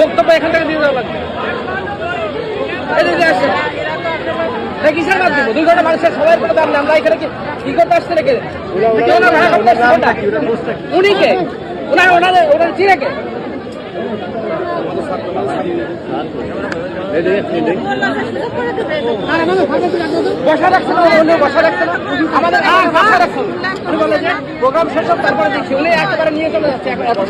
বক্তব্য এখান থেকে দিয়ে দেওয়া লাগবে। কিসের মাধ্যমে? দুই ঘণ্টা মানুষের সবাই করে দাম আমরা এখানে কি কি করতে আসছে নাকি? কেউ না ভাড়া করতে আসছে কোনটা? উনি কে? ওনার ওনার ওনার চিনে কে? বসা রাখছে না বসা রাখছে আমাদের আর বসা রাখছে উনি বলে যে প্রোগ্রাম শেষ হোক তারপরে দেখছি উনি একেবারে নিয়ে চলে যাচ্ছে এত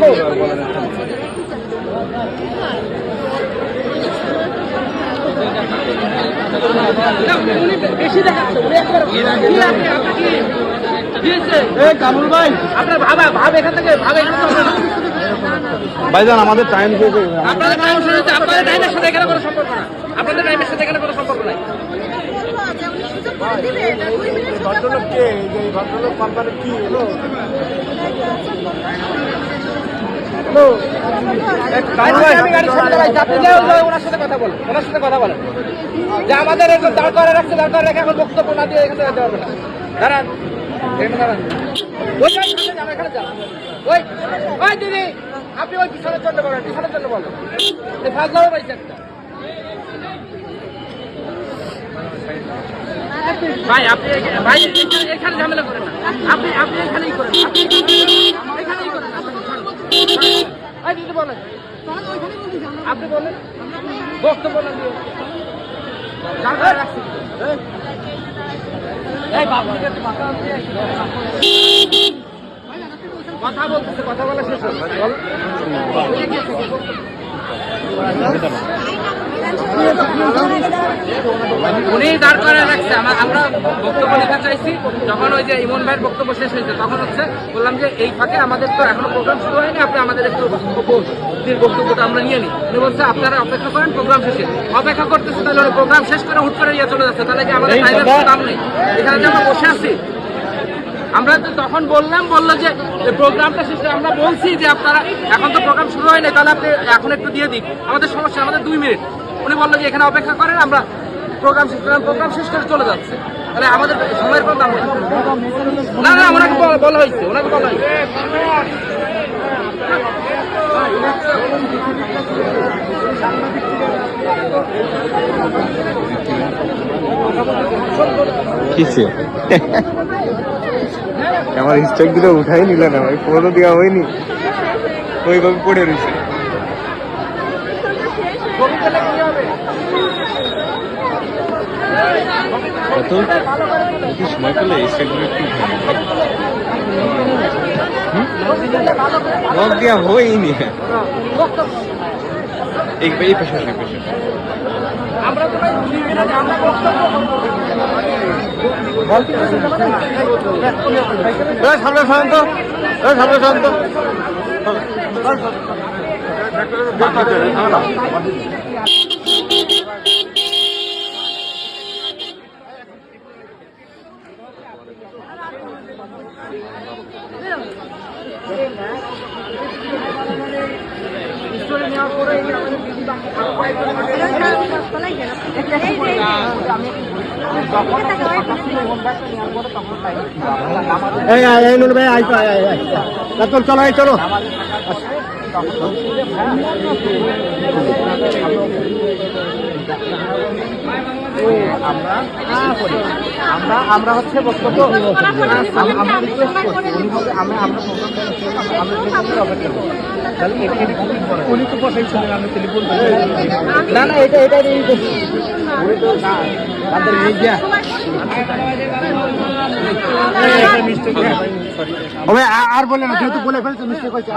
ভাইজান আমাদের টাইম। আপনাদের আপনাদের টাইমের সাথে এখানে কোনো সম্পর্ক না আপনাদের টাইমের সাথে এখানে কোনো সম্পর্ক নাই। ভদ্রলোক কে এই ভদ্রলোক কোম্পানি কি হলো? ওনার সাথে কথা বলেন ওনার সাথে কথা বলেন যে আমাদের দাঁড় করে রাখছে দাঁড় করে রেখে এখন বক্তব্য না দিয়ে এখানে যেতে হবে না। দাঁড়ান আপনি ওই পিছনের জন্য বলেন পিছনের জন্য বলেন ফাজলাও পাইছে একটা ভাই আপনি ভাই এখানে- ঝামেলা করেন আপনি আপনি এখানেই করেন। বলেন। আপনি বলেন। বক্তব্য কথা বলতেছে কথা বলা শেষ। উনি দাঁড় করে রাখছে। আমার- বক্তব্য লেখা চাইছি। যখন ওই যে ইমন ভাইয়ের বক্তব্য শেষ হয়েছে তখন হচ্ছে বললাম যে এই ফাঁকে আমাদের তো এখনও প্রোগ্রাম শুরু হয়নি আপনি আমাদের একটু বক্তব্যটা আমরা নিয়ে নিই। উনি বলছে আপনারা অপেক্ষা করেন প্রোগ্রাম শেষে। অপেক্ষা করতেছে তাহলে প্রোগ্রাম শেষ করে হুট করে ইয়ে চলে যাচ্ছে। তাহলে কি আমাদের দাম নেই? এখানে যে আমরা বসে আছি। আমরা তো তখন বললাম বলল যে প্রোগ্রামটা শেষে আমরা বলছি যে আপনারা এখন তো প্রোগ্রাম শুরু হয়নি তাহলে আপনি এখন একটু দিয়ে দিন। আমাদের সমস্যা আমাদের দুই মিনিট। উনি বলল যে এখানে অপেক্ষা করেন, আমরা প্রোগ্রাম শেষ করলাম প্রোগ্রাম শেষ করে চলে যাচ্ছে। তাহলে আমাদের সময়ের নেই না না, ওনাকে বলা- হয়েছে, ওনাকে বলা হয়েছে। আমার স্টক দুটো উঠাই নিল না ভাই ফোনও দেওয়া হয়নি। ওইভাবে পড়ে রয়েছে। কত? একটু সময় পেলে স্টকগুলো একটু লক দেওয়া হয়নি। এই এই পাশে আসো, এই আমরা তো বক্তব্য সামনে শান্ত এই সামনে শান্ত এই নুন ভাই আই আই আই আই চলো। আমরা আমরা হচ্ছে বক্তব্য আম- আমরা রিকোয়েস্ট করছি উনি আমরা আমরা আমরা অপেক্ষা। তাহলে এটা- তো আমি টেলিফোন না না এটা এটা উনি তো না তাদের আ- আর বলে না যেহেতু বলে ফেলছে মিস্টেক হয়েছে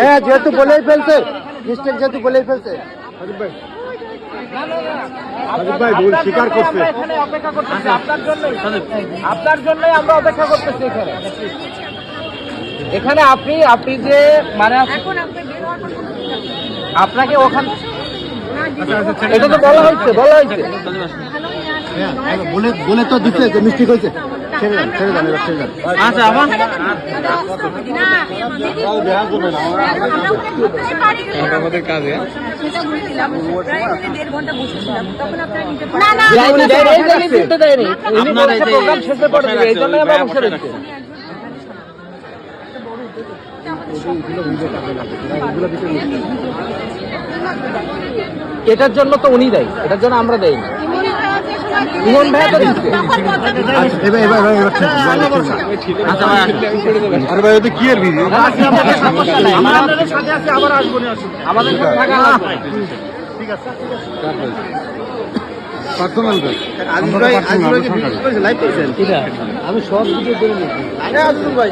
হ্যাঁ যেহেতু বলেই ফেলছে মিস্টেক যেহেতু বলেই ফেলছে। ভাই। ভুল স্বীকার করছে। এখানে আপনার জন্যই আমরা অপেক্ষা করতেছি এখানে। এখানে আপনি আপনি যে মানে আপনাকে ওখান এটা তো বলা হয়েছে বলা হয়েছে। হ্যাঁ, বলে বলে তো দিচ্ছে যে হয়েছে ছেড়ে ছেড়ে এবার ছেড়ে আচ্ছা আমাদের কাজে। দিতে বসে রয়েছি। এটার জন্য তো উনি দেয় এটার জন্য আমরা দেই ভাইয়া তো দিচ্ছে এবার এবার এবার এবার। আচ্ছা ভাই আরে ভাই এটা কি এর আমরা আপনাদের সাথে আছি আবার আসব না অসুবিধা আমাদের সাথে থাকা ঠিক আছে পার্সোনাল ভাই। আমি সব কিছু করে আজিজ ভাই।